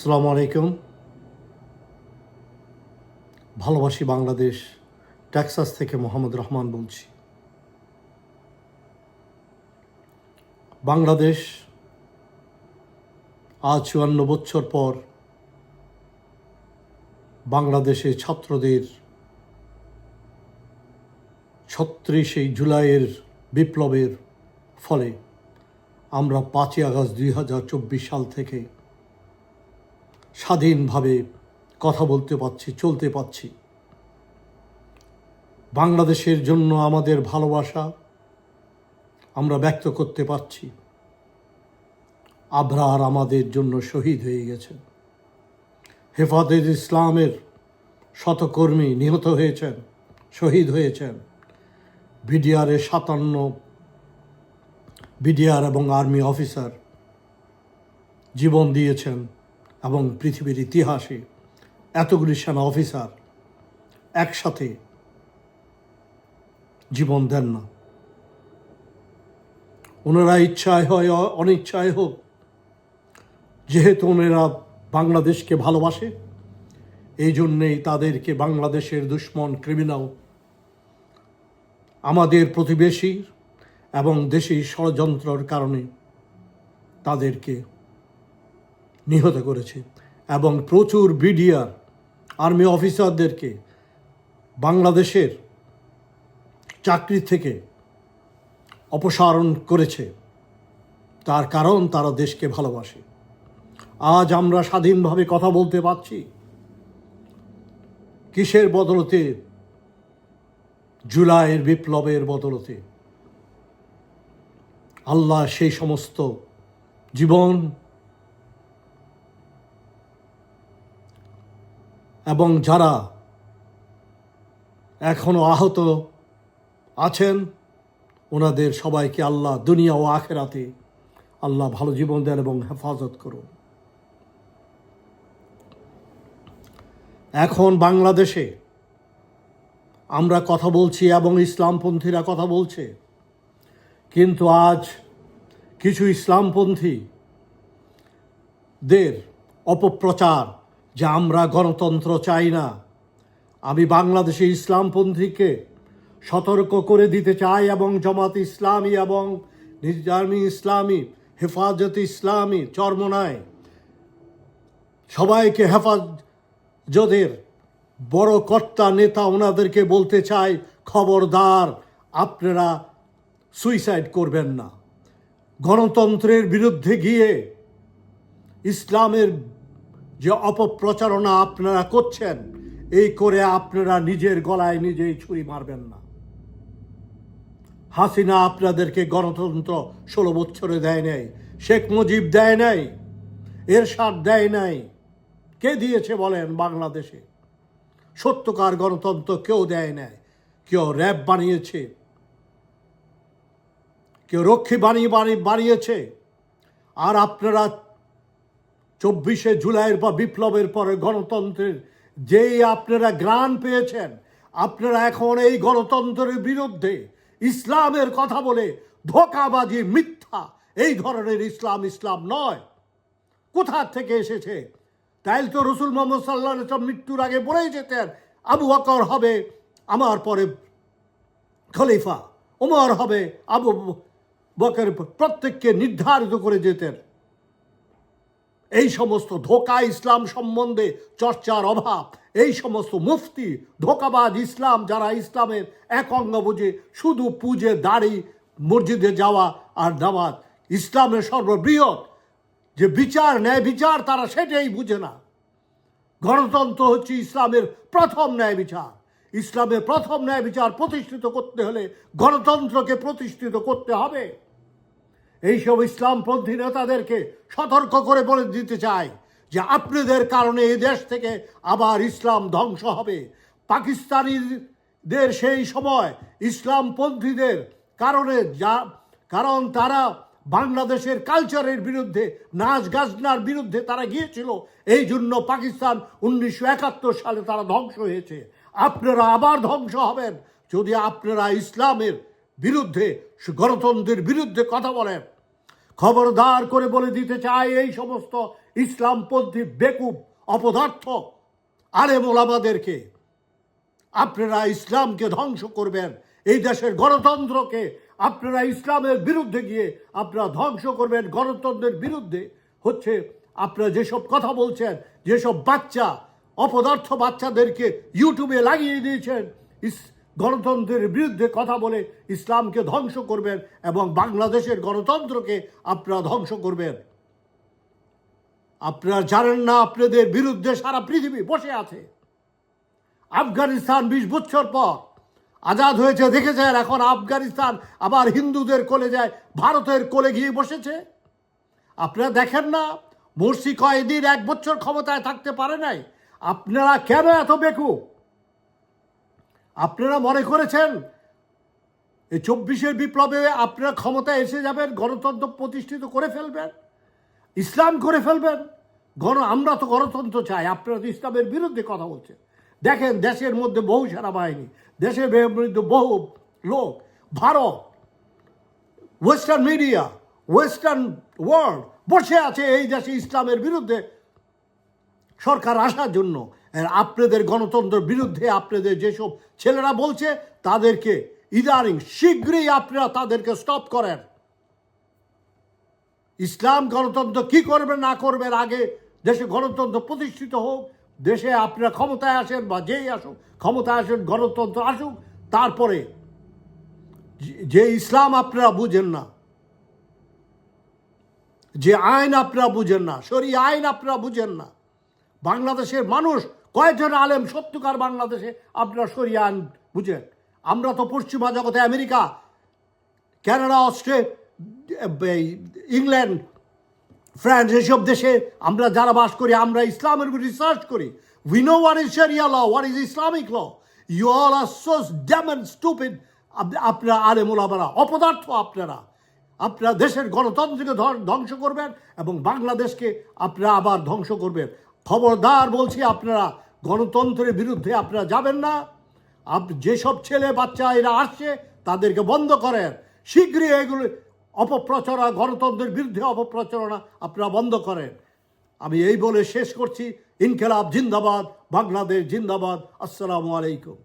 সালামু আলাইকুম। ভালোবাসি বাংলাদেশ, টেক্সাস থেকে মোহাম্মদ রহমান বলছি। বাংলাদেশ আজ চুয়ান্ন বছর পর বাংলাদেশে ছাত্রদের ছত্রিশে জুলাইয়ের বিপ্লবের ফলে আমরা পাঁচই আগস্ট দুই হাজার চব্বিশ সাল থেকে স্বাধীনভাবে কথা বলতে পারছি, চলতে পারছি। বাংলাদেশের জন্য আমাদের ভালোবাসা আমরা ব্যক্ত করতে পারছি। আবরার আমাদের জন্য শহীদ হয়ে গেছেন। হেফাজত ইসলামের শতকর্মী নিহত হয়েছেন, শহীদ হয়েছেন। বিডিআরের সাতান্ন বিডিআর এবং আর্মি অফিসার জীবন দিয়েছেন। এবং পৃথিবীর ইতিহাসে এতগুলি সেনা অফিসার একসাথে জীবন দেন না। ওনারা ইচ্ছায় হয়, অনিচ্ছায় হোক, যেহেতু ওনারা বাংলাদেশকে ভালোবাসে, এই জন্যেই তাদেরকে বাংলাদেশের দুশ্মন ক্রিমিনাল আমাদের প্রতিবেশী এবং দেশি ষড়যন্ত্রর কারণে তাদেরকে নিহত করেছে। এবং প্রচুর বিডিআর, আর্মি অফিসারদেরকে বাংলাদেশের চাকরি থেকে অপসারণ করেছে। তার কারণ তারা দেশকে ভালোবাসে। আজ আমরা স্বাধীনভাবে কথা বলতে পারছি। কিসের বদলতে? জুলাইয়ের বিপ্লবের বদলতে। আল্লাহ সেই সমস্ত জীবন এবং যারা এখনও আহত আছেন, ওনাদের সবাইকে আল্লাহ দুনিয়া ও আখেরাতে আল্লাহ ভালো জীবন দেন এবং হেফাজত করুন। এখন বাংলাদেশে আমরা কথা বলছি এবং ইসলামপন্থীরা কথা বলছে, কিন্তু আজ কিছু ইসলামপন্থী দের অপপ্রচার যে আমরা গণতন্ত্র চাই না। আমি বাংলাদেশে ইসলামপন্থীকে সতর্ক করে দিতে চাই এবং জামাত ইসলামী এবং নিজামি ইসলামী, হেফাজত ইসলামী, চরমনায় সবাইকে হেফাজতের বড় কর্তা, নেতা ওনাদেরকে বলতে চাই, খবরদার, আপনারা সুইসাইড করবেন না। গণতন্ত্রের বিরুদ্ধে গিয়ে ইসলামের যে অপপ্রচারণা আপনারা করছেন, এই করে আপনারা নিজের গলায় নিজেই ছুরি মারবেন না। হাসিনা আপনাদেরকে গণতন্ত্র ষোলো বছরে দেয় নাই, শেখ মুজিব দেয় নাই এর এরশাদ দেয় নাই। কে দিয়েছে বলেন বাংলাদেশে? সত্যকার গণতন্ত্র কেউ দেয় নাই, কেউ র্যাব বানিয়েছে, কেউ রক্ষী বানিয়ে বানিয়ে বানিয়েছে। আর আপনারা চব্বিশে জুলাইয়ের বা বিপ্লবের পরে গণতন্ত্রের যেই আপনারা গ্রাণ পেয়েছেন, আপনারা এখন এই গণতন্ত্রের বিরুদ্ধে ইসলামের কথা বলে ধোকাবাজি, মিথ্যা, এই ধরনের ইসলাম ইসলাম নয়। কোথা থেকে এসেছে? তাইলে তো রসুল মোহাম্মদ সাল্লাহ ইসলাম মৃত্যুর আগে বলেই যেতেন, আবু বকর হবে, আমার পরে খলিফা, ওমর হবে, আবু বকের প্রত্যেককে নির্ধারিত করে যেতেন। এই সমস্ত ধোকা ইসলাম সম্বন্ধে চর্চার অভাব, এই সমস্ত মুফতি, ধোকাবাজ ইসলাম যারা ইসলামের এক অঙ্গ বুঝে শুধু পুজে দাড়ি, মসজিদে যাওয়া আর নামাজ। ইসলামের সর্ববৃহৎ যে বিচার, ন্যায় বিচার, তারা সেটাই বুঝে না। গণতন্ত্র হচ্ছে ইসলামের প্রথম ন্যায় বিচার। ইসলামের প্রথম ন্যায় বিচার প্রতিষ্ঠিত করতে হলে গণতন্ত্রকে প্রতিষ্ঠিত করতে হবে। এইসব ইসলামপন্থী নেতাদেরকে সতর্ক করে বলে দিতে চাই যে আপনাদের কারণে এই দেশ থেকে আবার ইসলাম ধ্বংস হবে। পাকিস্তানিদের সেই সময় ইসলামপন্থীদের কারণে যা, কারণ তারা বাংলাদেশের কালচারের বিরুদ্ধে, নাচ গাজনার বিরুদ্ধে তারা গিয়েছিল, এই জন্য পাকিস্তান উনিশশো একাত্তর সালে তারা ধ্বংস হয়েছে। আপনারা আবার ধ্বংস হবেন যদি আপনারা ইসলামের বিরুদ্ধে, গণতন্ত্রের বিরুদ্ধে কথা বলেন। খবরদার করে বলে দিতে চাই এই সমস্ত ইসলামপন্থী বেকুব অপদার্থ আলেম মোলামাদেরকে। আপনারা ইসলামকে ধ্বংস করবেন, এই দেশের গণতন্ত্রকে আপনারা ইসলামের বিরুদ্ধে গিয়ে আপনারা ধ্বংস করবেন, গণতন্ত্রের বিরুদ্ধে হচ্ছে আপনারা যেসব কথা বলছেন, যেসব বাচ্চা, অপদার্থ বাচ্চাদেরকে ইউটিউবে লাগিয়ে দিয়েছেন গণতন্ত্রের বিরুদ্ধে কথা বলে ইসলামকে ধ্বংস করবেন এবং বাংলাদেশের গণতন্ত্রকে আপনারা ধ্বংস করবেন। আপনারা জানেন না আপনাদের বিরুদ্ধে সারা পৃথিবী বসে আছে। আফগানিস্তান বিশ বছর পর আজাদ হয়েছে, দেখেছেন? এখন আফগানিস্তান আবার হিন্দুদের কোলে যায়, ভারতের কোলে গিয়ে বসেছে। আপনারা দেখেন না, মুর্শি কয়েদিন এক বছর ক্ষমতায় থাকতে পারে নাই। আপনারা কেন এত বেকু আপনারা মনে করেছেন? এই চব্বিশের বিপ্লবে আপনারা ক্ষমতায় এসে যাবেন, গণতন্ত্র প্রতিষ্ঠিত করে ফেলবেন, ইসলাম করে ফেলবেন। গণ, আমরা তো গণতন্ত্র চাই, আপনারা তো ইসলামের বিরুদ্ধে কথা বলছেন। দেখেন, দেশের মধ্যে বহু সেনাবাহিনী, দেশের বিরুদ্ধে বহু লোক, Bharat western media western world বসে আছে এই দেশে ইসলামের বিরুদ্ধে সরকার আসার জন্য। আপনাদের গণতন্ত্রের বিরুদ্ধে আপনাদের যেসব ছেলেরা বলছে, তাদেরকে ইদানিং শীঘ্রই আপনারা তাদেরকে স্টপ করেন। ইসলাম গণতন্ত্র কি করবে, না করবেন আগে দেশে গণতন্ত্র প্রতিষ্ঠিত হোক, দেশে আপনারা ক্ষমতায় আসেন বা যেই আসুক, ক্ষমতায় আসেন, গণতন্ত্র আসুক, তারপরে যে- ইসলাম আপনারা বুঝেন না, যে আইন আপনারা বুঝেন না সরি আইন আপনারা বুঝেন না, বাংলাদেশের মানুষ কয়েকজন আলেম সত্যকার বাংলাদেশে আপনারা সরি আইন বুঝেন? আমরা তো পশ্চিমা জগতে America, Canada Australia England, France এসব দেশে আমরা যারা বাস করি, আমরা ইসলামের রিসার্চ করি। We know what is sharia law what is Islamic law you all are dumb and stupid আপ- আপনারা আলে অপদার্থ আপনারা। আপনারা দেশের গণতন্ত্রকে ধ্বংস করবেন এবং বাংলাদেশকে আপনারা আবার ধ্বংস করবেন। খবরদার বলছি আপনারা, গণতন্ত্রের বিরুদ্ধে আপনারা যাবেন না। আপ, যেসব ছেলে বাচ্চা এরা আসছে, তাদেরকে বন্ধ করেন। শীঘ্রই এগুলো অপপ্রচারণা গণতন্ত্রের বিরুদ্ধে অপপ্রচারণা আপনারা বন্ধ করেন। আমি এই বলে শেষ করছি। ইনকেলাব জিন্দাবাদ, বাংলাদেশ জিন্দাবাদ। আসসালামু আলাইকুম।